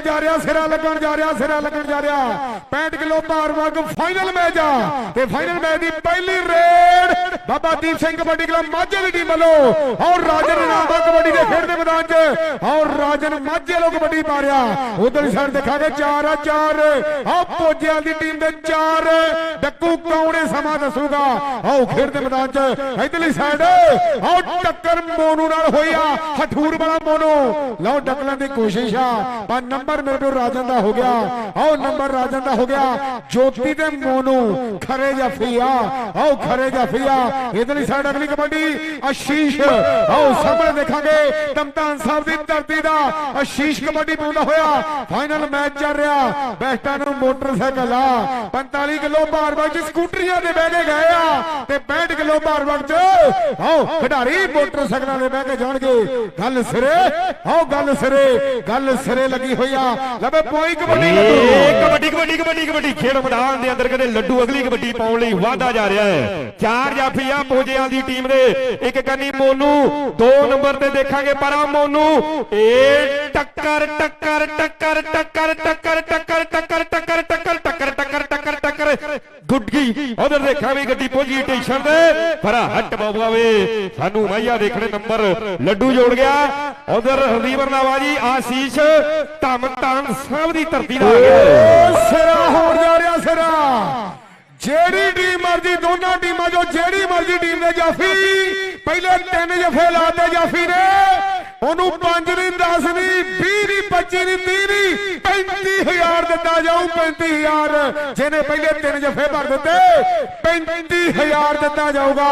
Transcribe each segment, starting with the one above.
ਲੱਗਣ ਜਾ ਰਿਹਾ, ਸਿਰਾ ਲੱਗਣ ਜਾ ਰਿਹਾ, ਸਿਰਾ ਲੱਗਣ ਜਾ ਰਿਹਾ। 65 ਕਿਲੋ ਭਾਰ ਵਰਗ ਫਾਈਨਲ ਮੈਚ ਆ। ਤੇ ਫਾਈਨਲ ਮੈਚ ਦੀ ਪਹਿਲੀ ਰੇਡ ਬਾਬਾ ਦੀਪ ਸਿੰਘ ਕਬੱਡੀ ਕਲੱਬ ਮਾਝੇ ਦੀ ਟੀਮ ਵੱਲੋਂ। ਔਰ ਰਾਜਨ ਨਾਮਾ ਕਬੱਡੀ ਦੇ ਖੇਡ ਦੇ ਮੈਦਾਨ 'ਚ। ਔਰ ਰਾਜਨ ਮਾਝੇ ਲੋ ਕਬੱਡੀ ਪਾ ਰਿਹਾ ਉਧਰ ਸਾਈਡ ਦੇਖਾਂਗੇ 4 ਆ 4 ਆਹ ਪੋਜਿਆਂ ਦੀ ਟੀਮ ਦੇ 4 ਡੱਕੂ ਕੌਣੇ ਸਮਾਂ ਦੱਸੂਗਾ? ਆਓ ਖੇਡ ਦੇ ਮੈਦਾਨ 'ਚ ਇਧਰਲੀ ਸਾਈਡ ਆਓ ਟੱਕਰ ਮੋਨੂ ਨਾਲ ਹੋਈ ਆ। ਹਠੂਰ ਵਾਲਾ ਮੋਨੂ। ਲਓ, ਡੱਕਣ ਦੀ ਕੋਸ਼ਿਸ਼ ਆ। ਪਰ ਨੰਬਰ ਮੇਰੇ ਕੋਲ ਰਾਜਨ ਦਾ ਹੋ ਗਿਆ। ਆਓ ਨੰਬਰ ਰਾਜਨ ਦਾ ਹੋ ਗਿਆ। ਜੋਤੀ ਤੇ ਮੋਨੂ ਖਰੇ ਜਾਫੀ ਆਓ ਖਰੇ ਜਾਫੀ ਆ ਇਧਰਲੀ ਸਾਈਡ ਅਗਲੀ ਕਬੱਡੀ। ਅਸ਼ੀਸ਼। ਆਓ ਸਾਹਮਣੇ ਦੇਖਾਂਗੇ। ਤਮਤਾਨ ਸਾਹਿਬ ਦੀ ਧਰਤੀ ਦਾ ਆਸ਼ੀਸ਼ ਕਬੱਡੀ ਪਾਉਂਦਾ ਹੋਇਆ। ਫਾਈਨਲ ਮੈਚ ਚੱਲ ਰਿਹਾ। ਬੈਸਟਾਂ ਨੂੰ ਮੋਟਰਸਾਈਕਲ ਆ। 45 ਕਿਲੋ ਭਾਰ ਵਿੱਚ ਸਕੂਟਰੀਆਂ ਦੇ ਬਹਿ ਕੇ ਗਏ ਆ। ਤੇ 65 ਕਿਲੋ ਭਾਰ ਵਿੱਚ ਆਓ ਖਿਡਾਰੀ ਮੋਟਰਸਾਈਕਲਾਂ ਤੇ ਬਹਿ ਕੇ ਜਾਣਗੇ। ਗੱਲ ਸਿਰੇ। ਆਓ ਗੱਲ ਸਿਰੇ। ਗੱਲ ਸਿਰੇ ਲੱਗੀ ਹੋਈ ਆ। ਲਵੇ ਪੋਈ ਕਬੱਡੀ ਲੱਡੂ। ਕਬੱਡੀ ਕਬੱਡੀ ਕਬੱਡੀ ਕਬੱਡੀ। ਖੇਡ ਮੈਦਾਨ ਦੇ ਅੰਦਰ ਕਹਿੰਦੇ ਲੱਡੂ ਅਗਲੀ ਕਬੱਡੀ ਪਾਉਣ ਲਈ ਵਾਧਾ ਜਾ ਰਿਹਾ ਹੈ। ਚਾਰ ਜਾਫੀਆਂ ਪੋਜਿਆਂ ਦੀ ਟੀਮ ਦੇ। ਇੱਕ ਕੰਨੀ ਮੋਨੂ ਦੋ ਨੰਬਰ ਤੇ ਦੇਖਾਂਗੇ ਪਰਾ ਮੋਨੂ। ਇਹ ਟੱਕਰ ਟੱਕਰ ਟੱਕਰ ਟੱਕਰ ਟੱਕਰ ਟੱਕਰ ਟੱਕਰ ਟੱਕਰ ਟੱਕਰ ਟੱਕਰ ਟੱਕਰ ਟੱਕਰ ਟੱਕਰ ਗੁੱਡਗੀ ਉਧਰ ਦੇਖਾਂ ਵੀ ਗੱਡੀ ਪਹੁੰਚੀ ਸਟੇਸ਼ਨ ਤੇ ਫਰਾ ਹੱਟ ਬਾਬਾ ਵੇ ਸਾਨੂੰ ਮਾਈਆ ਦੇਖਣੇ ਨੰਬਰ ਲੱਡੂ ਜੋੜ ਗਿਆ ਉਧਰ ਹਰਦੀਵਰ ਨਾਵਾਜੀ ਆਸੀਸ਼ ਧੰਮ ਧੰਨ ਸਾਹਿਬ ਦੀ ਧਰਤੀ ਦਾ ਆ ਗਿਆ ਸਿਰਾ ਹੋਣ ਜਾ ਰਿਹਾ ਸਿਰਾ ਜਿਹੜੀ ਟੀਮ ਮਰਜ਼ੀ ਦੋਨਾਂ ਟੀਮਾਂ ਜੋ ਜਿਹੜੀ ਮਰਜ਼ੀ ਟੀਮ ਨੇ ਜਾਫੀ ਪਹਿਲੇ ਤਿੰਨ ਜਫੇ ਲਾਤੇ ਜਾਫੀ ਨੇ ਉਹਨੂੰ 5 ਨਹੀਂ 10 ਨਹੀਂ 20 ਨਹੀਂ 25 ਨਹੀਂ 30 ਨਹੀਂ 35000 ਦਿੱਤਾ ਜਾਊ 35000 ਜਿਹਨੇ ਪਹਿਲੇ ਤਿੰਨ ਜਫੇ ਭਰ ਦਿੱਤੇ 35000 ਦਿੱਤਾ ਜਾਊਗਾ।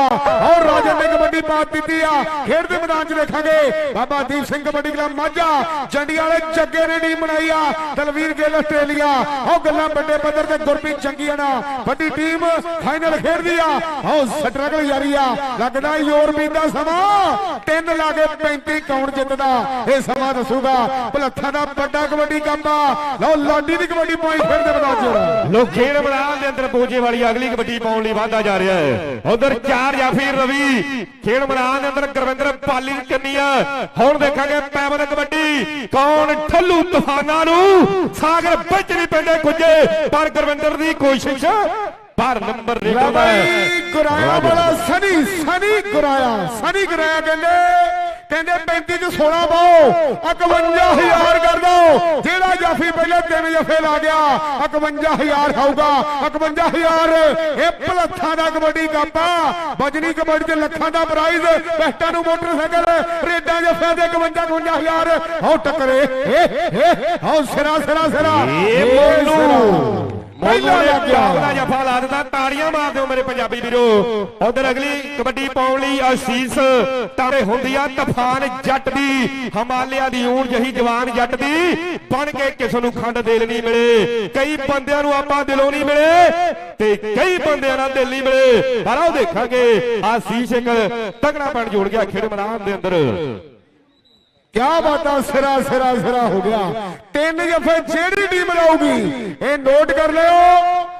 ਔਰ ਰਾਜਨ ਨੇ ਕਬੱਡੀ ਪਾਤ ਦਿੱਤੀ ਆ। ਖੇਡ ਦੇ ਮੈਦਾਨ 'ਚ ਦੇਖਾਂਗੇ। ਬਾਬਾ ਦੀਪ ਸਿੰਘ ਕਬੱਡੀ ਕਲੱਬ ਮਾਝਾ ਜੰਡੀ ਵਾਲੇ ਜੱਗੇ ਨੇ ਟੀਮ ਬਣਾਈ ਆ। ਦਲਵੀਰ ਗਿੱਲ ਆਸਟ੍ਰੇਲੀਆ। ਉਹ ਗੱਲਾਂ ਵੱਡੇ ਪੱਧਰ ਤੇ ਗੁਰਪ੍ਰੀਤ ਚੰਗੀਆਣਾ ਵੱਡੀ ਟੀਮ ਫਾਈਨਲ ਖੇਡਦੀ ਆ। ਆਓ ਸਟਰਗਲ ਜਾਰੀ ਆ। ਲੱਗਦਾ ਯੂਰਪੀਨ ਦਾ ਸਮਾਂ। ਤਿੰਨ ਲਾ ਕੇ 35 ਕੌਣ ਜਿੱਤਦਾ ਇਹ ਸਮਾਂ ਦੱਸੂਗਾ। ਭਲੱਥਾ ਦਾ ਵੱਡਾ ਕਬੱਡੀ ਕੱਪ ਆ। ਲਓ ਲਾਡੀ ਦੀ ਕਬੱਡੀ ਪੁਆਇੰਟ ਖੇਡਦੇ ਮੈਦਾਨ 'ਚ ਲੋ ਖੇਡ ਮੈਦਾਨ ਦੇ ਅੰਦਰ ਪਹੁੰਚੇ ਵਾਲੀ ਅਗਲੀ ਕਬੱਡੀ ਪਾਉਣ ਲਈ ਵਾਧਾ ਜਾ ਰਿਹਾ ਹੈ। ਉਧਰ ਚਾਰ ਜਾਫੀ ਰਵੀ ਖੇਡ ਮੈਦਾਨ ਦੇ ਅੰਦਰ ਗੁਰਵਿੰਦਰ ਪਾਲੀ ਦੀ ਕੰਨੀਆ ਹੁਣ ਦੇਖਾਂਗੇ ਪੈਵਨ ਕਬੱਡੀ। ਕੌਣ ਠੱਲੂ ਤੂਫਾਨਾਂ ਨੂੰ ਸਾਗਰ ਵਿੱਚ ਨਹੀਂ ਪੈਂਦੇ ਕੁਝੇ ਪਰ ਗੁਰਵਿੰਦਰ ਦੀ ਕੋਸ਼ਿਸ਼ ਪਰ ਨੰਬਰ ਰੇਡਰ ਦਾ ਹੈ। ਗੁਰਾਇਆ ਵਾਲਾ ਸਨੀ ਸਨੀ ਗੁਰਾਇਆ ਸਨੀ ਗੁਰਾਇਆ ਕਹਿੰਦੇ। ਕਹਿੰਦੇ 35 ਚ 16 ਪਾਓ 51000 ਕਰ ਦੋ। ਜਿਹੜਾ ਜਾਫੀ ਪਹਿਲੇ ਤਿੰਨ ਜਫੇ ਲਾ ਗਿਆ 51000 ਖਾਊਗਾ। 51000 ਇਹ ਭਲੱਥਾਂ ਦਾ ਕਬੱਡੀ ਕੱਪ ਬਜਨੀ ਕਬੱਡੀ ਚ ਲੱਖਾਂ ਦਾ ਪ੍ਰਾਈਜ਼ ਬੈਸਟਾਂ ਨੂੰ ਮੋਟਰਸਾਈਕਲ ਰੇਡਾਂ ਜਫਿਆਂ ਦੇ 55 51000 ਆਓ ਟੱਕਰੇ ਆਓ ਸਿਰਾ ਸਿਰਾ ਸਿਰਾ। ਇਹ ਮੋਨੂ ਪਹਿਲਾ ਲੱਗ ਗਿਆ। ਦਾ ਜਫਾ ਲਾ ਦਿੱਤਾ ਤਾੜੀਆਂ ਮਾਰ ਦਿਓ ਮੇਰੇ ਪੰਜਾਬੀ ਵੀਰੋ। ਉਧਰ ਅਗਲੀ ਕਬੱਡੀ ਪਾਉਣ ਲਈ ਅਸੀਸ ਤਾਰੇ ਹੁੰਦੀ ਆ ਤੂਫਾਨ ਜੱਟ ਦੀ ਹਿਮਾਲਿਆ ਦੀ ਊਣ ਜਹੀ ਜਵਾਨ ਜੱਟ ਦੀ। ਬਣ ਕੇ ਕਿਸ ਨੂੰ ਖੰਡ ਦੇਲ ਨਹੀਂ ਮਿਲੇ। ਕਈ ਬੰਦਿਆਂ ਨੂੰ ਆਪਾਂ ਦਿਲੋਂ ਨਹੀਂ ਮਿਲੇ ਤੇ ਕਈ ਬੰਦਿਆਂ ਨਾਲ ਦਿਲ ਨਹੀਂ ਮਿਲੇ। ਪਰ ਆਓ ਦੇਖਾਂਗੇ ਆਸੀਸ ਇੱਕ ਤਗੜਾ ਬਣ ਜੋੜ ਗਿਆ ਖੇਡ ਮੈਦਾਨ ਦੇ ਅੰਦਰ। ਕਿਆ ਬਾਤਾਂ ਸਿਰਾ ਸਿਰਾ ਸਿਰਾ ਹੋ ਗਿਆ। ਤਿੰਨ ਜਫੇ ਜਿਹੜੀ ਟੀਮ ਲਾਊਗੀ ਇਹ ਨੋਟ ਕਰ ਲਿਓ।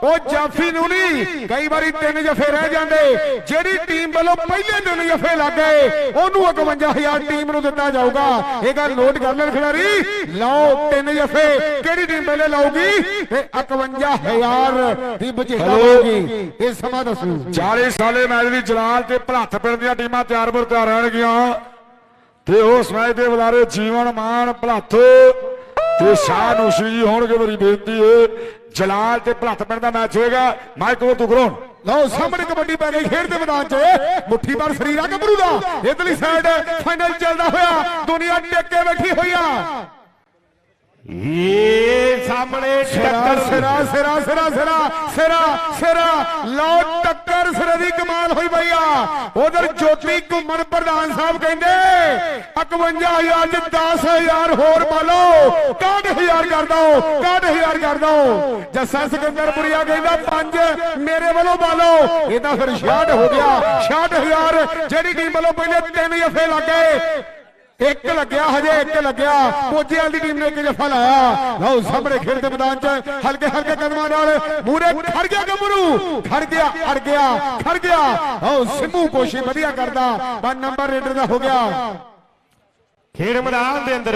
ਉਹ ਜਾਫੀ ਨੂੰ ਨਹੀਂ ਕਈ ਵਾਰੀ ਤਿੰਨ ਜਫੇ ਰਹਿ ਜਾਂਦੇ। ਜਿਹੜੀ ਟੀਮ ਵੱਲੋਂ ਪਹਿਲੇ ਤਿੰਨ ਜਫੇ ਲੱਗ ਗਏ ਉਹਨੂੰ 51000 ਟੀਮ ਨੂੰ ਦਿੱਤਾ ਜਾਊਗਾ। ਇਹ ਗੱਲ ਨੋਟ ਕਰ ਲੈਣ ਖਿਡਾਰੀ ਲਓ ਤਿੰਨ ਜਫੇ। ਕਿਹੜੀ ਟੀਮ ਪਹਿਲੇ ਲਾਊਗੀ? ਤੇ 51000 ਦੀ ਬਚੇਤਾ ਹੋਊਗੀ। ਇਹ ਸਮਾਂ ਦੱਸੂ। 40 ਸਾਲੇ ਮੈਚ ਦੀ ਜਲਾਲ ਤੇ ਭਲੱਥ ਪਿੰਡ ਦੀਆਂ ਟੀਮਾਂ ਤਿਆਰ ਬਰ ਤਿਆਰ ਰਹਿਣਗੀਆਂ। ਤੇ ਉਸ ਮੈਚ ਦੇ ਬੁਲਾਰੇ, ਜੀਵਨ ਮਾਨ ਭਲੱਥ। ਤੇ ਸ਼ਾਹ ਨੂਸ਼ੀ ਜੀ ਹੋਣਗੇ ਮੇਰੀ ਬੇਨਤੀ ਹੈ ਜਲਾਲ ਤੇ ਭਲੱਥ ਪਿੰਡ ਦਾ ਮੈਚ ਹੋਏਗਾ। ਮਾਈਕ ਉਹ ਤੂੰ ਕਰਾਉਣ ਲਓ, ਸਾਹਮਣੇ ਕਬੱਡੀ ਪੈ ਗਈ ਖੇਡ ਦੇ ਮੈਦਾਨ 'ਚ। ਮੁੱਠੀ ਪਰ ਸਰੀਰਾ ਗੱਭਰੂ ਦਾ। ਇਧਰਲੀ ਸਾਈਡ ਫਾਈਨਲ ਚੱਲਦਾ ਹੋਇਆ। ਦੁਨੀਆ ਟਿਕ ਕੇ ਬੈਠੀ ਹੋਈ ਆ। ਇਹ ਸਾਹਮਣੇ ਟੱਕਰ। ਸਿਰਾ ਸਿਰਾ ਸਿਰਾ ਸਿਰਾ ਸਿਰਾ ਸਿਰਾ ਲਓ ਟੱਕਰ ਸਿਰੇ ਦੀ ਕਮਾਲ ਹੋਈ ਪਈ ਆ ਉਧਰ ਜੋਤੀ ਘੁੰਮਣ ਪ੍ਰਧਾਨ ਸਾਹਿਬ ਕਹਿੰਦੇ 51000 ਚ 10000 ਹੋਰ ਲਓ। 61000 ਕਰ ਦੋ 61000 ਕਰ ਦੋ। ਜੱਸਾ ਸਿਕੰਦਰਪੁਰੀਆ ਕਹਿੰਦਾ 5 ਮੇਰੇ ਵੱਲੋਂ ਲਓ। ਇਹ ਤਾਂ ਫਿਰ 66 ਹੋ ਗਿਆ। 66000 ਜਿਹੜੀ ਟੀਮ ਵੱਲੋਂ ਪਹਿਲੇ ਤਿੰਨ ਜਫੇ ਲੱਗੇ ਇੱਕ ਲੱਗਿਆ, ਹਜੇ ਇੱਕ ਲੱਗਿਆ। ਪੋਜੇ ਵਾਲੀ ਟੀਮ ਨੇ ਇੱਕ ਜਫਾ ਲਾਇਆ। ਲਓ, ਸਾਹਮਣੇ ਖੇਡ ਦੇ ਮੈਦਾਨ 'ਚ ਹਲਕੇ ਹਲਕੇ ਕਦਮਾਂ ਨਾਲ ਮੂਰੇ ਖੜ ਗਿਆ ਗੱਭਰੂ। ਖੜ ਗਿਆ, ਅੜ ਗਿਆ, ਖੜ ਗਿਆ। ਲਓ, ਸਿੰਮੂ ਕੋਸ਼ਿਸ਼ ਵਧੀਆ ਕਰਦਾ। ਪਰ ਨੰਬਰ ਰੇਡਰ ਦਾ ਹੋ ਗਿਆ। ਖੇਡ ਮੈਦਾਨ ਦੇ ਅੰਦਰ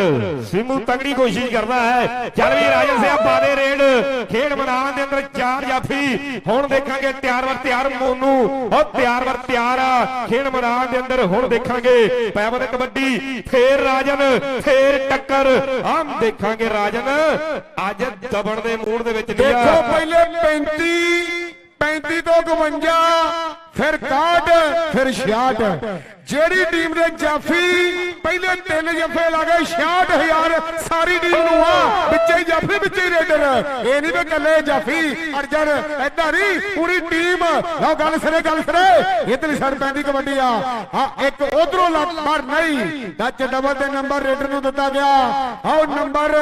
ਸਿੰਮੂ ਤਗੜੀ ਕੋਸ਼ਿਸ਼ ਕਰਦਾ ਹੈ। ਚੱਲ ਵੀ ਰਾਜਨ ਸਿਆ ਬਾਦੇ ਰੇਡ। ਖੇਡ ਮੈਦਾਨ ਦੇ ਅੰਦਰ ਚਾਰ ਜਾਫੀ। ਹੁਣ ਦੇਖਾਂਗੇ ਤਿਆਰ ਵਰ ਤਿਆਰ ਮੋਨੂ। ਉਹ ਤਿਆਰ ਵਰ ਤਿਆਰ ਆ। ਖੇਡ ਮੈਦਾਨ ਦੇ ਅੰਦਰ ਹੁਣ ਦੇਖਾਂਗੇ ਪੈਵਨ ਕਬੱਡੀ ਫੇਰ ਰਾਜਨ ਫੇਰ ਟੱਕਰ। ਆਮ ਦੇਖਾਂਗੇ ਰਾਜਨ। ਅੱਜ ਦਬਣ ਦੇ ਮੂਡ ਦੇ ਵਿੱਚ ਨਹੀਂ ਦੇਖੋ ਪਹਿਲੇ 35 35 ਤੋਂ 52 ਫਿਰ 61 ਫਿਰ 66 ਜਿਹੜੀ ਟੀਮ ਦੇ ਜਾਫੀ ਪਹਿਲੇ ਤਿੰਨ ਜੱਫੇ ਲਾ 66000 ਸਾਰੀ ਟੀਮ ਨੂੰ ਆ, ਵਿੱਚੇ ਹੀ ਜਾਫੀ, ਵਿੱਚੇ ਹੀ ਰੇਡਰ। ਇਹ ਨਹੀਂ ਵੀ ਕੱਲੇ ਜਾਫੀ, ਅਰਜਨ ਐਦਾਂ ਨਹੀਂ, ਪੂਰੀ ਟੀਮ ਲਓ, ਗੱਲ ਸਿਰੇ ਗੱਲ ਸਿਰੇ ਇਧਰਲੀ ਸਾਈਡ ਪੈਂਦੀ ਕਬੱਡੀ ਆ। ਹਾਂ, ਇੱਕ ਉਧਰੋਂ ਲੱਗ ਪਰ ਨਹੀਂ ਟੱਚ ਡਬਲ ਦੇ ਨੰਬਰ ਰੇਡਰ ਨੂੰ ਦਿੱਤਾ ਗਿਆ। ਆਓ ਨੰਬਰ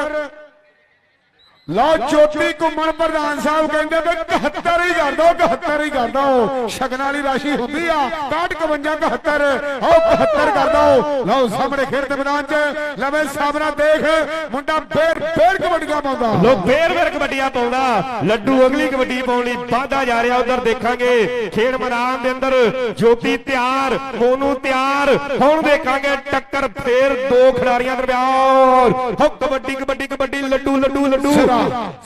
ਲਓ ਜੋਤੀ ਘੁੰਮਣ ਪ੍ਰਧਾਨ ਸਾਹਿਬ ਕਹਿੰਦੇ ਵੀ 71 ਹੀ ਕਰ ਦੋ 71 ਹੀ ਕਰ ਦੋ। ਸ਼ਗਨ ਵਾਲੀ ਰਾਸ਼ੀ ਹੁੰਦੀ ਆ 61 51 71 ਹੋ 71 ਕਰ ਦੋ। ਲਓ ਸਾਹਮਣੇ ਖੇਡ ਦੇ ਮੈਦਾਨ 'ਚ ਲਵੇ ਸਾਹਮਣਾ ਦੇਖ ਮੁੰਡਾ ਫੇਰ ਫੇਰ ਕਬੱਡੀਆਂ ਪਾਉਂਦਾ। ਲੋ ਫੇਰ ਫੇਰ ਕਬੱਡੀਆਂ ਪਾਉਂਦਾ। ਲੱਡੂ ਅਗਲੀ ਕਬੱਡੀ ਪਾਉਣ ਲਈ ਵਾਧਾ ਜਾ ਰਿਹਾ ਉਧਰ ਦੇਖਾਂਗੇ। ਖੇਡ ਮੈਦਾਨ ਦੇ ਅੰਦਰ ਜੋਤੀ ਤਿਆਰ ਮੋਨੂ ਤਿਆਰ। ਹੁਣ ਦੇਖਾਂਗੇ ਟੱਕਰ ਫੇਰ ਦੋ ਖਿਡਾਰੀਆਂ ਦਰਮਿਆਨ। ਹੋ ਕਬੱਡੀ ਕਬੱਡੀ ਕਬੱਡੀ ਲੱਡੂ ਲੱਡੂ ਲੱਡੂ।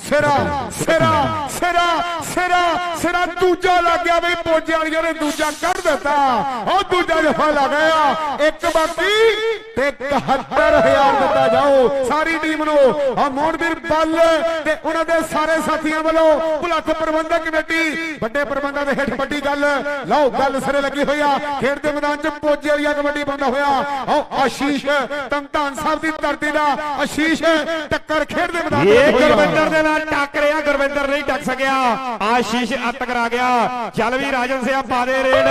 ਸਿਰਾ ਸਿਰਾ ਸਿਰਾ ਸਿਰਾ ਸਿਰਾ, ਦੂਜਾ ਲੱਗ ਗਿਆ ਬਈ ਪੋਜੇ ਵਾਲੀਆਂ ਨੇ ਦੂਜਾ ਕੱਢ ਦਿੱਤਾ। ਉਹ ਦੂਜਾ ਜਫਾ ਲੱਗ ਗਿਆ। ਇੱਕ ਬਾਕੀ। ਤੇ 71000 ਦਿੱਤਾ ਜਾਓ ਸਾਰੀ ਟੀਮ ਨੂੰ ਆ ਮੋਹਨਵੀਰ ਬੱਲ ਤੇ ਉਹਨਾਂ ਦੇ ਸਾਰੇ ਸਾਥੀਆਂ ਵੱਲੋਂ ਭੁਲੱਥ ਪ੍ਰਬੰਧਕ ਕਮੇਟੀ ਵੱਡੇ ਪ੍ਰਬੰਧਾਂ ਦੇ ਹੇਠ ਵੱਡੀ ਗੱਲ। ਲਓ ਗੱਲ ਸਿਰੇ ਲੱਗੀ ਹੋਈ ਆ। ਖੇਡ ਦੇ ਮੈਦਾਨ 'ਚ ਪੋਜੇ ਵਾਲੀਆਂ ਕਬੱਡੀ ਪਾਉਂਦਾ ਹੋਇਆ। ਆਓ ਆਸ਼ੀਸ਼ ਤੰਤਾਨ ਸਾਹਿਬ ਦੀ ਧਰਤੀ ਦਾ ਆਸ਼ੀਸ਼ ਟੱਕਰ ਖੇਡ ਦੇ ਮੈਦਾਨ ਇਹ। ਗੁਰਵਿੰਦਰ ਦੇ ਨਾਲ ਟੱਕਰਿਆ ਗੁਰਵਿੰਦਰ ਨਹੀਂ ਟੱਕ ਸਕਿਆ। ਆਸ਼ੀਸ਼ ਅੱਤ ਕਰਾ ਗਿਆ। ਚੱਲ ਵੀ ਰਾਜਨ ਸਿਆ ਪਾ ਦੇ ਰੇਡ।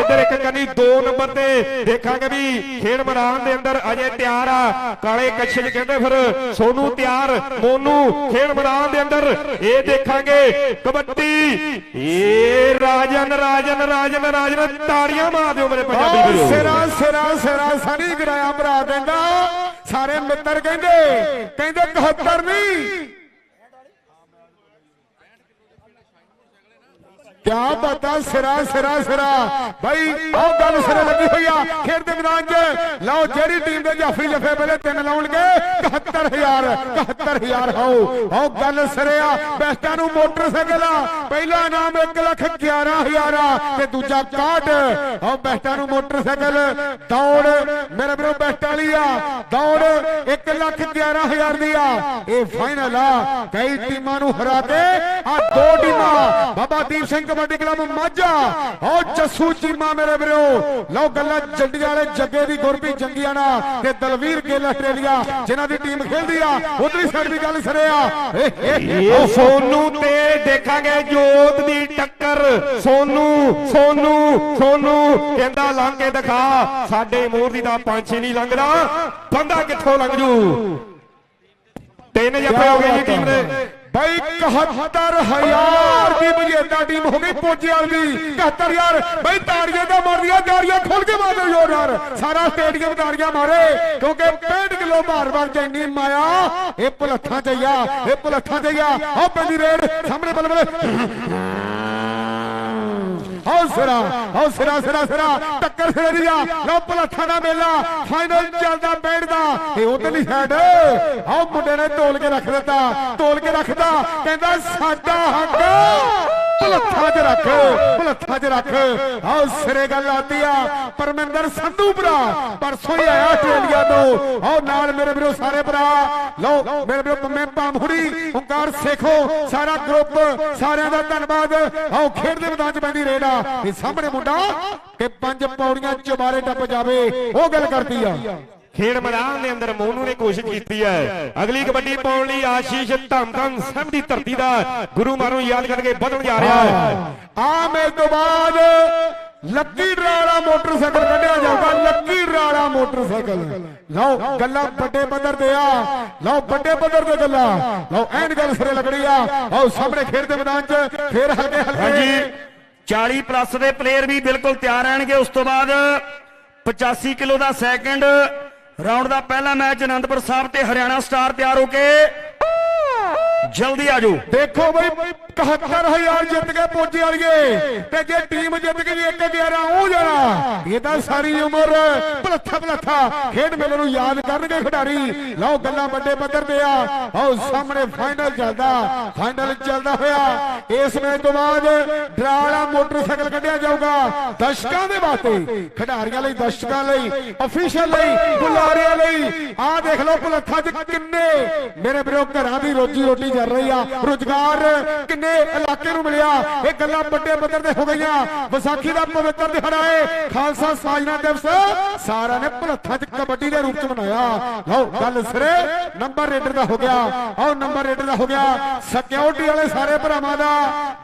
ਇੱਧਰ ਇੱਕ ਕੰਨੀ 2 ਨੰਬਰ ਤੇ ਦੇਖਾਂਗੇ ਵੀ ਖੇਡ ਮੈਦਾਨ ਦੇ ਅੰਦਰ ਅਜੇ ਤਿਆਰ ਆ। ਕਾਲੇ ਕੱਛੇ 'ਚ ਕਹਿੰਦੇ ਫਿਰ ਸੋਨੂ ਤਿਆਰ ਮੋਨੂ ਖੇਡ ਮੈਦਾਨ ਦੇ ਅੰਦਰ। ਇਹ ਦੇਖਾਂਗੇ ਕਬੱਡੀ। ਇਹ ਰਾਜਨ ਰਾਜਨ ਰਾਜਨ ਰਾਜਨ ਤਾੜੀਆਂ ਮਾਰ ਦਿਓ ਮੇਰੇ ਪੰਜਾਬੀ ਵੀਰੋ। ਸਿਰਾ ਸਿਰਾ ਸਿਰਾ ਸਣੀ ਗਰਾਇਆ ਭਰਾ ਕਹਿੰਦਾ ਸਾਰੇ ਮਿੱਤਰ ਕਹਿੰਦੇ ਕਹਿੰਦੇ 71 ਨਹੀਂ। ਕਿਆ ਬਤਾ ਸਿਰਾ ਸਿਰਾ ਸਿਰਾ। ਭਾਈ ਉਹ ਗੱਲ ਸਿਰੇ ਲੱਗੀ ਹੋਈ ਆ। ਖੇਡ ਦੇ ਮੈਦਾਨ 'ਚ। ਲਓ, ਜਿਹੜੀ ਟੀਮ ਦੇ ਜਾਫੀ ਜਫੇ ਪਹਿਲੇ ਤਿੰਨ ਲਾਉਣਗੇ। 71000 71000 ਹੋ ਉਹ ਗੱਲ ਸਿਰੇ ਆ। ਬੈਸਟਾਂ ਨੂੰ ਮੋਟਰਸਾਈਕਲ ਆ। ਪਹਿਲਾ ਇਨਾਮ 1 ਲੱਖ 11000 ਆ ਤੇ ਦੂਜਾ 61 ਉਹ ਬੈਸਟਾਂ ਨੂੰ ਮੋਟਰਸਾਈਕਲ। ਦੌੜ ਮੇਰੇ ਵੀਰੋ ਬੈਸਟ ਵਾਲੀ ਆ। ਦੌੜ 1 ਲੱਖ 11000 ਦੀ ਆ। ਇਹ ਫਾਈਨਲ ਆ। ਕਈ ਟੀਮਾਂ ਨੂੰ ਹਰਾ ਕੇ ਆ ਦੋ ਟੀਮਾਂ। ਬਾਬਾ ਦੀਪ ਸਿੰਘ ਕਬੱਡੀ ਕਲੱਬ ਮਾਝਾ। ਉਹ ਜੱਸੂ ਚੀਮਾ ਮੇਰੇ ਵੀਰੋ ਲਓ ਗੱਲਾਂ ਜੰਡੀਆਂ ਵਾਲੇ ਜੱਗੇ ਦੀ ਗੁਰਪੀ ਜੰਗੀਆਣਾ ਤੇ ਦਲਵੀਰ ਗਿੱਲ ਆਸਟ੍ਰੇਲੀਆ ਜਿਨ੍ਹਾਂ ਦੀ ਟੀਮ ਖੇਡਦੀ ਆ ਉਧਰਲੀ ਸਾਈਡ ਦੀ ਗੱਲ ਸਿਰੇ ਆ ਏ, ਏ, ਏ, ਇਹ ਸੋਨੂ ਤੇ ਦੇਖਾਂਗੇ ਜੋਤ ਦੀ ਟੱਕਰ। ਸੋਨੂ ਸੋਨੂ ਸੋਨੂ ਕਹਿੰਦਾ ਲੰਘ ਕੇ ਦਿਖਾ ਸਾਡੇ ਮੂਰ ਦੀ ਤਾਂ ਪੰਛੀ ਨਹੀਂ ਲੰਘਦਾ। ਬੰਦਾ ਕਿੱਥੋਂ ਲੰਘ ਜੂ? ਤਿੰਨ ਜੱਫੇ ਹੋ ਗਏ ਜੀ ਟੀਮ ਦੇ। ਬਈ 71000 ਦੀ ਵਿਜੇਤਾ ਟੀਮ ਹੋ ਗਈ ਪੋਜੇਵਾਲ ਦੀ 71000 ਬਈ ਤਾੜੀਆਂ ਦਾ ਮਾਰਦੀਆਂ ਤਾੜੀਆਂ ਖੋਲ ਕੇ ਮਾਰੋ ਜ਼ੋਰ ਨਾਲ ਸਾਰਾ ਸਟੇਡੀਅਮ ਤਾੜੀਆਂ ਮਾਰੇ, ਕਿਉਂਕਿ 65 ਕਿਲੋ ਭਾਰ ਵਾਰ ਇੰਨੀ ਮਾਇਆ। ਇਹ ਪੁਲੱਥਾਂ ਚ ਆ, ਇਹ ਪੁਲੱਥਾਂ ਚ ਆ। ਆਹ ਪੈਂਦੀ ਰੇਡ, ਸਾਹਮਣੇ ਬਲ। ਬਲ ਆਓ ਸਿਰਾ ਆਓ ਸਿਰਾ ਸਿਰਾ ਸਿਰਾ ਟੱਕਰ ਸਿਰੇ ਦੀ ਆ ਲਓ ਭੁਲੱਥਾਂ ਦਾ ਮੇਲਾ। ਫਾਈਨਲ ਚੱਲਦਾ ਬੈਠਦਾ ਤੇ ਉਧਰਲੀ ਸਾਈਡ ਆਓ ਮੁੰਡੇ ਨੇ ਤੋਲ ਕੇ ਰੱਖ ਦਿੱਤਾ, ਤੋਲ ਕੇ ਰੱਖਦਾ। ਕਹਿੰਦਾ ਸਾਡਾ ਹੱਕ। ਭੁਲੱਥਾਂ 'ਚ ਰੱਖ ਭੁਲੱਥਾਂ 'ਚ ਰੱਖ। ਆਓ ਸਿਰੇ ਗੱਲ ਆਤੀ ਆ, ਪਰਮਿੰਦਰ ਸੰਧੂ ਭਰਾ, ਪਰਸੋਂ ਹੀ ਆਇਆ ਆਸਟ੍ਰੇਲੀਆ ਤੋਂ। ਆਓ ਨਾਲ ਮੇਰੇ ਵੀਰੋ ਸਾਰੇ ਭਰਾ, ਲਓ ਮੇਰੇ ਵੀਰੋ ਪੰਮੇ ਪਾਮਹੁੜੀ, ਓਂਕਾਰ ਸੇਖੋ, ਸਾਰਾ ਗਰੁੱਪ ਸਾਰਿਆਂ ਦਾ ਧੰਨਵਾਦ। ਆਓ ਖੇਡ ਦੇ ਮੈਦਾਨ 'ਚ ਪੈਂਦੀ ਰੇਡ ਆ। ਇਹ ਸਾਹਮਣੇ ਮੁੰਡਾ, ਕਿ ਪੰਜ ਪੌੜੀਆਂ ਚੁਬਾਰੇ ਟੱਪ ਜਾਵੇ, ਉਹ ਗੱਲ ਕਰਦੀ ਆ। ਖੇਡ ਮੈਦਾਨ ਦੇ ਅੰਦਰ ਮੋਨੂ ਨੇ ਕੋਸ਼ਿਸ਼ ਕੀਤੀ ਹੈ। ਅਗਲੀ ਕਬੱਡੀ ਪਾਉਣ ਲਈ ਆਸ਼ੀਸ਼ ਧੰਮ ਧੰਮ ਸਭ ਦੀ ਧਰਤੀ ਦਾ ਗੁਰੂ ਮਾਨੂੰ ਯਾਦ ਕਰਕੇ ਵਧਣ ਜਾ ਰਿਹਾ ਹੈ। ਆ ਮੈਚ ਤੋਂ ਬਾਅਦ ਲੱਕੀ ਡਰਾ ਵਾਲਾ ਮੋਟਰਸਾਈਕਲ ਕੱਢਿਆ ਜਾਊਗਾ ਲੱਕੀ ਡਰਾ ਵਾਲਾ ਮੋਟਰਸਾਈਕਲ। ਲਓ ਗੱਲਾਂ ਵੱਡੇ ਪੱਧਰ ਤੇ ਆ। ਲਓ ਵੱਡੇ ਪੱਧਰ ਤੇ ਗੱਲਾਂ। ਲਓ ਐਨ ਗੱਲ ਸਿਰੇ ਲੱਗਣੀ ਆ। ਆਓ ਸਾਹਮਣੇ ਖੇਡ ਦੇ ਮੈਦਾਨ 'ਚ ਫੇਰ ਹਲਕੇ ਹਲਕੇ। ਹਾਂਜੀ 40 ਪਲੱਸ ਦੇ ਪਲੇਅਰ ਵੀ ਬਿਲਕੁਲ ਤਿਆਰ ਰਹਿਣਗੇ। ਉਸ ਤੋਂ ਬਾਅਦ 85 ਕਿਲੋ ਦਾ ਸੈਕੰਡ ਰਾਉਂਡ ਦਾ ਪਹਿਲਾ ਮੈਚ ਅਨੰਦਪੁਰ ਸਾਹਿਬ ਤੇ ਹਰਿਆਣਾ ਸਟਾਰ ਤਿਆਰ ਹੋ ਕੇ। ਜਲਦੀ ਆਜੋ ਦੇਖੋ ਬਈ 71000 ਜਿੱਤ ਕੇ ਪਹੁੰਚੇ ਵਾਲੀਏ। ਤੇ ਜੇ ਟੀਮ ਜਿੱਤ ਗਈ 1 11 ਉਹ ਜਾਣਾ। ਇਹ ਤਾਂ ਸਾਰੀ ਉਮਰ ਭਲੱਥਾ ਭਲੱਥਾ ਖੇਡ ਮੇਲੇ ਨੂੰ ਯਾਦ ਕਰਨਗੇ ਖਿਡਾਰੀ। ਲਓ ਗੱਲਾਂ ਵੱਡੇ ਪੱਧਰ ਤੇ ਆ। ਆਓ ਸਾਹਮਣੇ ਫਾਈਨਲ ਚੱਲਦਾ। ਫਾਈਨਲ ਚੱਲਦਾ ਹੋਇਆ। ਇਸ ਮੈਚ ਤੋਂ ਬਾਅਦ ਡਰਾ ਵਾਲਾ ਮੋਟਰਸਾਈਕਲ ਕੱਢਿਆ ਜਾਊਗਾ। ਦਰਸ਼ਕਾਂ ਦੇ ਵਾਸਤੇ। ਖਿਡਾਰੀਆਂ ਲਈ, ਦਰਸ਼ਕਾਂ ਲਈ ਅਫੀਸ਼ੀਅਲ ਲਈ, ਬੁਲਾਰਿਆਂ ਲਈ। ਆਹ ਦੇਖ ਲਓ ਭਲੱਥਾ 'ਚ ਕਿੰਨੇ। ਮੇਰੇ ਵੀਰੋ, ਘਰਾਂ ਦੀ ਰੋਜੀ ਰੋਟੀ ਚੱਲ ਰਹੀ ਆ। ਰੁਜ਼ਗਾਰ ਕਿੰਨੇ ਇਲਾਕੇ ਨੂੰ ਮਿਲਿਆ। ਇਹ ਗੱਲਾਂ ਵੱਡੇ ਪੱਧਰ ਤੇ ਹੋ ਗਈਆਂ। ਵਿਸਾਖੀ ਦਾ ਪਵਿੱਤਰ ਦਿਹਾੜਾ ਹੈ ਖਾਲਸਾ ਸਾਜਨਾ ਦਿਵਸ। ਸਾਰਿਆਂ ਨੇ ਭਲੱਥਾ 'ਚ ਕਬੱਡੀ ਦੇ ਰੂਪ 'ਚ ਮਨਾਇਆ। ਲਓ, ਗੱਲ ਸਿਰੇ। ਨੰਬਰ ਰੇਡਰ ਦਾ ਹੋ ਗਿਆ। ਆਓ, ਨੰਬਰ ਰੇਡਰ ਦਾ ਹੋ ਗਿਆ। ਸਿਕਿਉਰਿਟੀ ਵਾਲੇ ਸਾਰੇ ਭਰਾਵਾਂ ਦਾ।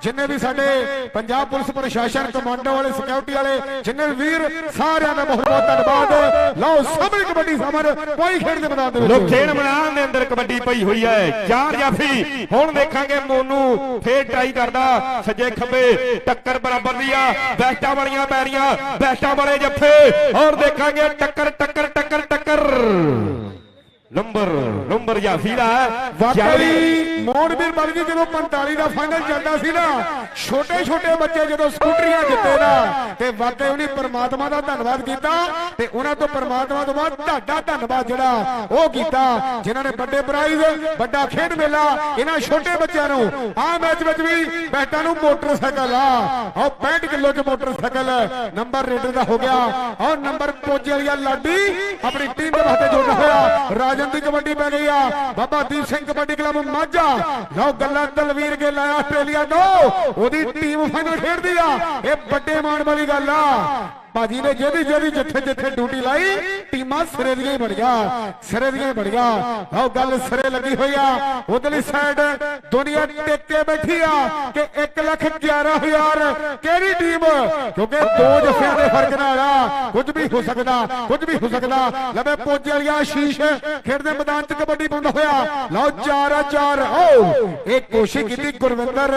ਜਿੰਨੇ ਵੀ ਸਾਡੇ ਪੰਜਾਬ ਪੁਲਿਸ ਪ੍ਰਸ਼ਾਸਨ ਕਮਾਂਡੋ ਵਾਲੇ ਸਿਕਿਉਰਿਟੀ ਵਾਲੇ, ਜਿੰਨੇ ਵੀਰ, ਸਾਰਿਆਂ ਦਾ ਬਹੁਤ ਬਹੁਤ ਧੰਨਵਾਦ। ਲਓ, ਸਾਹਮਣੇ ਕਬੱਡੀ ਸਮਰ ਕੋਈ ਖੇਡ ਦੇ ਮੈਦਾਨ ਦੇ ਵਿੱਚ। ਲੋ ਖੇਡ ਮੈਦਾਨ ਦੇ ਅੰਦਰ ਕਬੱਡੀ ਪਈ ਹੋਈ ਹੈ। ਚਾਰ ਜਾਫੀ। ਹੁਣ ਦੇਖਾਂਗੇ ਮੋਨੂ ਫੇਰ ਟਰਾਈ ਕਰਦਾ। ਸੱਜੇ ਖੱਬੇ, ਟੱਕਰ ਬਰਾਬਰ ਦੀ ਆ। ਬੈਸਟਾਂ ਵਾਲੀਆਂ ਪੈਰੀਆਂ ਬੈਸਟਾਂ ਵਾਲੇ ਜੱਫੇ। ਔਰ ਦੇਖਾਂਗੇ ਟੱਕਰ ਟੱਕਰ ਟੱਕਰ ਟੱਕਰ। ਨੰਬਰ ਨੰਬਰ ਜਾਫੀ ਦਾ ਵਾਕਈ ਮੋਹਨਵੀਰ ਗਈ ਜਦੋਂ 45 ਦਾ ਫਾਈਨਲ ਚੱਲਦਾ ਸੀ ਨਾ ਛੋਟੇ ਛੋਟੇ ਬੱਚੇ ਜਦੋਂ ਸਕੂਟਰੀਆਂ ਜਿੱਤੇ ਨਾ ਤੇ ਵਾਕਈ ਉਹਨੇ ਪ੍ਰਮਾਤਮਾ ਦਾ ਧੰਨਵਾਦ ਕੀਤਾ ਤੇ ਉਹਨਾਂ ਤੋਂ ਪ੍ਰਮਾਤਮਾ ਤੋਂ ਬਾਅਦ ਤੁਹਾਡਾ ਧੰਨਵਾਦ ਜਿਹੜਾ ਉਹ ਕੀਤਾ ਜਿਨ੍ਹਾਂ ਨੇ ਵੱਡੇ ਪ੍ਰਾਈਜ਼ ਵੱਡਾ ਖੇਡ ਮੇਲਾ ਇਹਨਾਂ ਛੋਟੇ ਬੱਚਿਆਂ ਨੂੰ। ਆਹ ਮੈਚ ਵਿੱਚ ਵੀ ਬੈਟਾਂ ਨੂੰ ਮੋਟਰਸਾਈਕਲ ਆ ਆਹ 65 ਕਿਲੋ ਚ ਮੋਟਰਸਾਈਕਲ ਨੰਬਰ ਰੇਡਰ ਦਾ ਹੋ ਗਿਆ। ਆਹ ਨੰਬਰ ਪੋਜੇ ਵਾਲੀ ਲਾਡੀ ਆਪਣੀ ਟੀਮ ਦੇ ਵਾਸਤੇ ਜੁੜਨਾ ਹੋਇਆ ਰਾਜਨ ਦੀ ਕਬੱਡੀ ਪੈ ਗਈ ਆ। ਬਾਬਾ ਦੀਪ ਸਿੰਘ ਕਬੱਡੀ ਕਲੱਬ ਮਾਝਾ। ਲਓ ਗੱਲਾਂ ਦਲਵੀਰ ਗਿੱਲ ਆਇਆ ਆਸਟ੍ਰੇਲੀਆ ਤੋਂ। ਉਹਦੀ ਟੀਮ ਫਾਈਨਲ ਖੇਡਦੀ ਆ। ਇਹ ਵੱਡੇ ਮਾਣ ਵਾਲੀ ਗੱਲ ਆ। ਭਾਜੀ ਨੇ ਜਿਹਦੀ ਜਿਹਦੀ ਜਿੱਥੇ ਜਿੱਥੇ ਡਿਊਟੀ ਲਾਈ, ਟੀਮਾਂ ਸਿਰੇ ਦੀਆਂ ਹੀ ਬੜੀਆਂ ਸਿਰੇ ਦੀਆਂ ਹੀ ਬੜੀਆਂ ਆਓ ਗੱਲ ਸਿਰੇ ਲੱਗੀ ਹੋਈ ਆ, ਉਧਰਲੀ ਸਾਈਡ ਦੁਨੀਆ ਟਿਕ ਬੈਠੀ ਆ ਕਿ 1 ਲੱਖ 11000 ਕਿਹੜੀ ਟੀਮ ਕਿਉਂਕਿ ਦੋ ਜੱਫਿਆਂ ਦੇ ਫ਼ਰਕ ਨਾਲ ਆ, ਕੁਝ ਵੀ ਹੋ ਸਕਦਾ, ਕੁਝ ਵੀ ਹੋ ਸਕਦਾ। ਲਵੇ ਪੋਜੇ ਵਾਲੀਆਂ ਆਸ਼ੀਸ਼ ਖੇਡਦੇ ਮੈਦਾਨ 'ਚ ਕਬੱਡੀ ਪਾਉਂਦਾ ਹੋਇਆ। ਲਓ 4 ਆ 4 ਆਓ। ਇਹ ਕੋਸ਼ਿਸ਼ ਕੀਤੀ ਗੁਰਵਿੰਦਰ।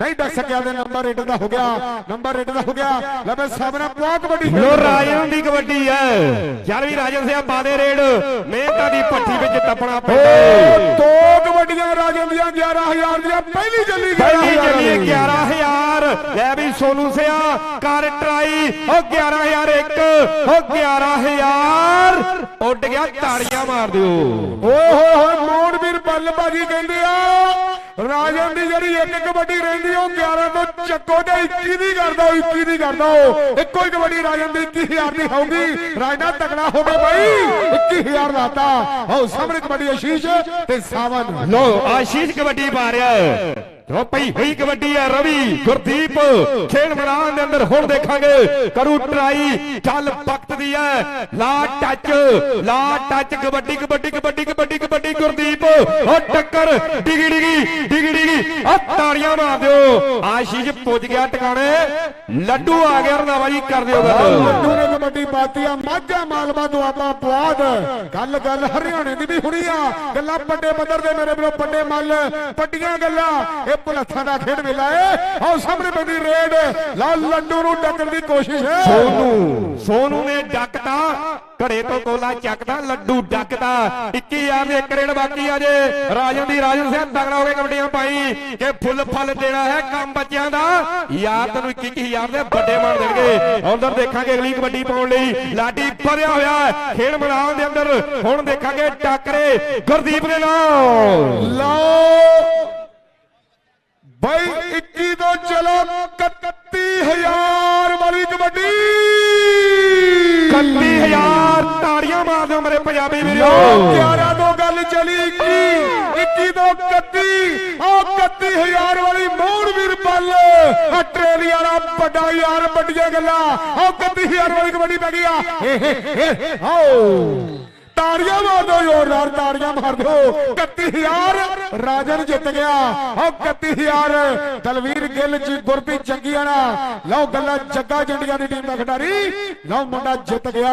ਨਹੀਂ ਦੱਸ ਸਕਿਆ ਤੇ ਨੰਬਰ 8 ਦਾ ਹੋ ਗਿਆ ਨੰਬਰ 8 ਦਾ ਹੋ ਗਿਆ। ਲਵੇ ਸਾਹਮਣੇ ਬਹੁਤ ਲੋ ਰਾਜਨ ਦੀ ਕਬੱਡੀ ਹੈ। ਯਾਰ ਵੀ ਰਾਜਨ ਸਿਆ ਬਾਦੇ ਰੇਡ। ਮਿਹਨਤਾਂ ਦੀ ਭੱਠੀ ਵਿੱਚ ਟੱਪਣਾ ਪੈਂਦਾ ਦੋ ਕਬੱਡੀਆਂ ਰਾਜਨ ਦੀਆਂ 11000 ਦੀਆਂ। ਪਹਿਲੀ ਚੱਲੀ ਪਹਿਲੀ ਚੱਲੀ 11000 11000 ਲੈ ਵੀ ਸੋਨੂ ਸਿਆ ਕਰ ਟਰਾਈ। ਉਹ 11001 ਉਹ 11000 ਉੱਡ ਗਿਆ ਤਾੜੀਆਂ ਮਾਰ ਦਿਓ। ਓਏ ਹੋਏ ਹੋਏ ਮੋਹਨਵੀਰ ਬੱਲ ਬਾਜੀ ਕਹਿੰਦੇ ਆ ਰਾਜਨ ਦੀ ਜਿਹੜੀ ਇੱਕ ਕਬੱਡੀ ਰਹਿੰਦੀ ਉਹ 11 ਤੋਂ ਚੱਕੋ ਤੇ 21 ਦੀ ਕਰਦਾ, ਉਹ 21 ਦੀ ਕਰਦਾ ਉਹ। ਇੱਕੋ ਹੀ ਕਬੱਡੀ ਰਾਜਨ ਦੀ 21000 ਦੀ ਹੋਊਗੀ। ਰਾਜਨਾ ਤਕੜਾ ਹੋ ਗਿਆ ਬਾਈ। 21000 ਲਾਤਾ। ਆਓ ਸਾਹਮਣੇ ਕਬੱਡੀ ਆਸ਼ੀਸ਼ ਤੇ ਸਾਵਨ। ਲੋ ਆਸ਼ੀਸ਼ ਕਬੱਡੀ ਪਾ ਰਿਹਾ। ਹੈ ਜੋ ਪਈ ਹੋਈ ਕਬੱਡੀ ਹੈ ਰਵੀ, ਗੁਰਦੀਪ, ਖੇਡ ਮੈਦਾਨ ਦੇ ਅੰਦਰ ਹੁਣ ਦੇਖਾਂਗੇ, ਕਰੂ ਟਰਾਈ, ਚੱਲ ਵਕਤ ਦੀ ਹੈ ਲਾ ਟੱਚ ਲਾ ਟੱਚ ਕਬੱਡੀ ਕਬੱਡੀ ਕਬੱਡੀ ਕਬੱਡੀ ਕਬੱਡੀ, ਗੁਰਦੀਪ, ਉਹ ਟੱਕਰ, ਡਿਗੀ ਡਿਗੀ ਡਿਗੀ ਡਿਗੀ ਆ ਤਾੜੀਆਂ ਮਾਰ ਦਿਓ, ਆਸ਼ੀਸ਼ ਪੁੱਜ ਗਿਆ ਟਿਕਾਣੇ, ਲੱਡੂ ਆ ਗਿਆ ਰੰਦਾਵਾ ਜੀ, ਕਰ ਦਿਓ ਗੱਲ। ਲੱਡੂ ਨੇ ਕਬੱਡੀ ਪਾਤੀ ਆ, ਮਾਝਾ ਮਾਲਵਾ ਤੋਂ ਆਪਾਂ ਪੁਆਧ। ਗੱਲ ਗੱਲ, ਹਰਿਆਣੇ ਦੀ ਵੀ ਹੁਣੀ ਆ, ਗੱਲਾਂ ਵੱਡੇ ਪੱਧਰ ਦੇ ਮੇਰੇ ਵੱਲੋਂ ਵੱਡੇ ਮੱਲ ਵੱਡੀਆਂ ਗੱਲਾਂ, ਇਹ ਭੁਲੱਥਾਂ ਦਾ ਖੇਡ ਮੇਲਾ ਏ। ਆਓ ਸਾਹਮਣੇ ਪੈਂਦੀ ਰੇਡ। ਲਾ ਲੱਡੂ ਨੂੰ ਡੱਕਣ ਦੀ ਕੋਸ਼ਿਸ਼ ਹੈ ਸੋਨੂ ਸੋਨੂ ਨੇ ਡੱਕਦਾ ਘੜੇ ਤੋਂ ਕੋਲਾ ਚੱਕਦਾ ਲੱਡੂ ਡੱਕਦਾ। 21000 ਦੇ ਇੱਕ ਰੇਡ ਬਾਕੀ ਆ ਜੇ। ਰਾਜਨ ਦੀ ਰਾਜਨ ਸਿੰਘ ਤਗੜਾ ਹੋ ਕੇ ਕਬੱਡੀਆਂ ਪਾਈ ਕਿ ਫੁੱਲ ਫਲ ਦੇਣਾ ਹੈ ਕੰਮ ਬੱਚਿਆਂ ਦਾ ਯਾਰ ਤੈਨੂੰ 21000 ਦੇ ਵੱਡੇ ਮਾਰ ਦੇਣਗੇ। ਉਧਰ ਦੇਖਾਂਗੇ ਅਗਲੀ ਕਬੱਡੀ ਪਾਉਣ ਲਈ। ਲਾਡੀ ਭਰਿਆ ਹੋਇਆ ਹੈ। ਖੇਡ ਮੈਦਾਨ ਦੇ ਅੰਦਰ ਹੁਣ ਦੇਖਾਂਗੇ ਟੱਕਰੇ ਗੁਰਦੀਪ ਦੇ ਨਾਲ। ਲਓ। ਬਾਈ 21 ਤੋਂ ਚਲੋ 31000 ਵਾਲੀ ਕਬੱਡੀ। 31000 ਤਾੜੀਆਂ ਮਾਰ ਦਿਓ ਮੇਰੇ ਪੰਜਾਬੀ ਵੀਰੋ। 11 ਤੋਂ ਗੱਲ ਚਲੀ 21 21 ਤੋਂ 31 ਉਹ 31000 ਵਾਲੀ ਮੋਹਨਵੀਰ ਬੱਲ ਆਸਟ੍ਰੇਲੀਆ ਦਾ ਵੱਡਾ ਯਾਰ ਵੱਡੀਆਂ ਗੱਲਾਂ। ਉਹ 31000 ਵਾਲੀ ਕਬੱਡੀ ਪੈ ਗਈ ਆ। ਆਓ। ਤਾੜੀਆਂ ਮਾਰ ਦਿਓ ਜ਼ੋਰਦਾਰ ਤਾੜੀਆਂ ਮਾਰ ਦਿਓ। 31000 ਰਾਜਨ ਜਿੱਤ ਗਿਆ। ਉਹ 31000 ਦਲਵੀਰ ਗਿੱਲ ਜੀ, ਗੁਰਪ੍ਰੀਤ ਚੰਗੀਆਣਾ ਲਓ ਗੱਲਾਂ ਜੱਗਾ ਜੰਡੀਆਂ ਦੀ ਟੀਮ ਦਾ ਖਿਡਾਰੀ। ਲਓ ਮੁੰਡਾ ਜਿੱਤ ਗਿਆ।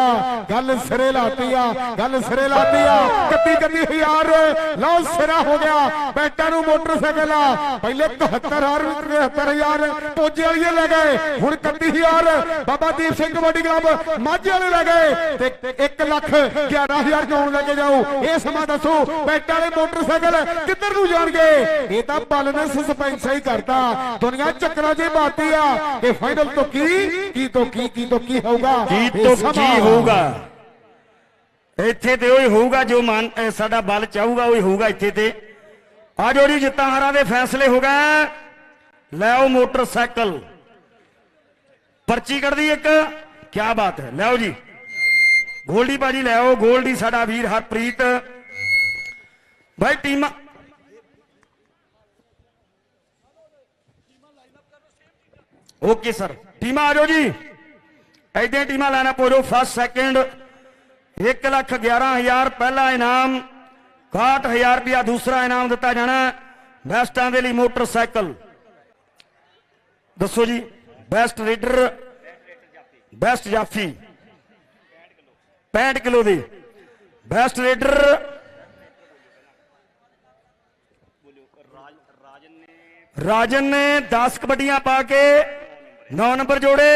ਗੱਲ ਸਿਰੇ ਲਾਤੀ ਆ, ਗੱਲ ਸਿਰੇ ਲਾਤੀ ਆ। 31000 ਲਓ ਸਿਰਾ ਹੋ ਗਿਆ। ਬੈਟਾਂ ਨੂੰ ਮੋਟਰਸਾਈਕਲ ਆ। ਪਹਿਲੇ 71000 73000 ਪੋਜੇ ਵਾਲੀਏ ਲੈ ਗਏ। ਹੁਣ 31000 ਬਾਬਾ ਦੀਪ ਸਿੰਘ ਕਬੱਡੀ ਕਲੱਬ ਮਾਝੇ ਵਾਲੇ ਲੈ ਗਏ। ਤੇ 1 ਲੱਖ 11000 ਸ਼ਹਿਰ ਕੌਣ ਲੈ ਕੇ ਜਾਊ ਇਹ ਸਮਾਂ ਦੱਸੋ ਪੈਟਾ ਵਾਲੇ ਮੋਟਰਸਾਈਕਲ ਕਿੱਧਰ ਨੂੰ ਜਾਣਗੇ? ਇਹ ਤਾਂ ਬਲ ਨੇ ਸਸਪੈਂਸ ਹੀ ਕਰਤਾ। ਦੁਨੀਆ ਚੱਕਰਾਂ 'ਚ ਬਾਤੀ ਆ। ਇਹ ਫਾਈਨਲ ਤੋਂ ਕੀ ਕੀ ਤੋਂ ਕੀ ਕੀ ਤੋਂ ਕੀ ਹੋਊਗਾ? ਕੀ ਤੋਂ। ਕੀ ਹੋਊਗਾ? ਇੱਥੇ ਤੇ ਉਹੀ ਹੋਊਗਾ ਜੋ ਮਨ ਸਾਡਾ ਬਲ ਚਾਹੂਗਾ ਉਹੀ ਹੋਊਗਾ ਇੱਥੇ ਤੇ। ਆ ਜੋੜੀ ਜਿੱਤਾਂ ਹਾਰਾਂ ਦੇ ਫੈਸਲੇ ਹੋ ਗਏ। ਲੈ ਆਓ ਮੋਟਰਸਾਈਕਲ। ਪਰਚੀ ਕੱਢਦੀ ਇੱਕ। ਕੀ ਬਾਤ ਹੈ। ਲਿਆਓ ਜੀ। ਗੋਲਡੀ ਬਾਜੀ ਲੈ ਆਓ, ਗੋਲਡੀ ਸਾਡਾ ਵੀਰ ਹਰਪ੍ਰੀਤ। ਭਾਈ ਟੀਮ ਓਕੇ ਸਰ, ਟੀਮਾਂ ਆ ਜਾਓ ਜੀ। ਐਦਾਂ ਟੀਮਾਂ ਲੈਣਾ ਪੋਜੋ ਫਸਟ ਸੈਕਿੰਡ 1 ਲੱਖ 11000 ਪਹਿਲਾ ਇਨਾਮ 61000 ਰੁਪਇਆ ਦੂਸਰਾ ਇਨਾਮ ਦਿੱਤਾ ਜਾਣਾ ਬੈਸਟਾਂ ਦੇ ਲਈ ਮੋਟਰਸਾਈਕਲ। ਦੱਸੋ ਜੀ ਬੈਸਟ ਰੀਡਰ ਬੈਸਟ ਜਾਫੀ। 65 ਕਿਲੋ ਦੀ। ਬੈਸਟ ਰੇਡਰ ਰਾਜਨ ਨੇ 10 ਕਬੱਡੀਆਂ ਪਾ ਕੇ 9 ਨੰਬਰ ਜੋੜੇ।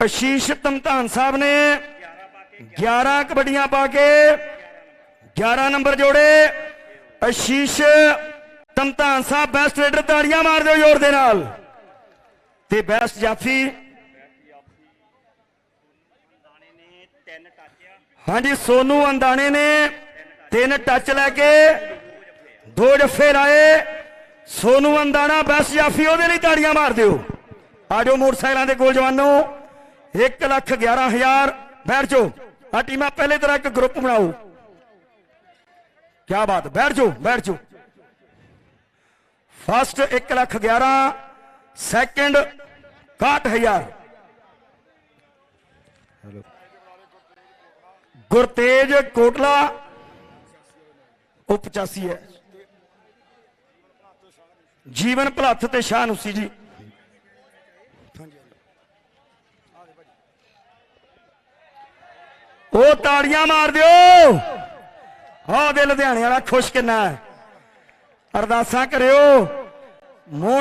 ਅਸ਼ੀਸ਼ ਤਮਤਾਨ ਸਾਹਿਬ ਨੇ 11 ਕਬੱਡੀਆਂ ਪਾ ਕੇ 11 ਨੰਬਰ ਜੋੜੇ। ਅਸ਼ੀਸ਼ ਤਮਤਾਨ ਸਾਹਿਬ ਬੈਸਟ ਰੇਡਰ ਤਾੜੀਆਂ ਮਾਰ ਦਿਓ ਜ਼ੋਰ ਦੇ ਨਾਲ। ਤੇ ਬੈਸਟ ਜਾਫੀ ਹਾਂਜੀ, ਸੋਨੂ ਅੰਦਾਣੇ ਨੇ ਤਿੰਨ ਟੱਚ ਲੈ ਕੇ ਦੋ ਜੱਫੇ ਲਾਏ। ਸੋਨੂ ਅੰਦਾਣਾ ਬੈਸਟ ਜਾਫੀ, ਉਹਦੇ ਲਈ ਤਾੜੀਆਂ ਮਾਰ ਦਿਓ। ਆਜੋ ਮੋਟਰਸਾਈਕਲਾਂ ਦੇ ਕੋਲ ਜਵਾਨੋ। 1 ਲੱਖ 11000 ਬੈਠ ਜਾਓ। ਆ ਟੀਮਾਂ ਪਹਿਲੇ ਤਰ੍ਹਾਂ ਇੱਕ ਗਰੁੱਪ ਬਣਾਓ। ਕੀ ਬਾਤ, ਬੈਠ ਜਾਓ ਬੈਠ ਜਾਓ। ਫਸਟ 1 ਲੱਖ 11 ਸੈਕੰਡ 61000 ਗੁਰਤੇਜ ਕੋਟਲਾ ਉਹ 85 ਹੈ। ਜੀਵਨ ਭਲੱਥ ਤੇ ਸ਼ਾਹ ਨੂਸੀ ਜੀ। ਉਹ ਤਾੜੀਆਂ ਮਾਰ ਦਿਓ। ਆਹ ਦੇ ਲੁਧਿਆਣੇ ਵਾਲਾ ਖੁਸ਼ ਕਿੰਨਾ ਹੈ। ਅਰਦਾਸਾਂ ਕਰਿਓ। ਮੋਹ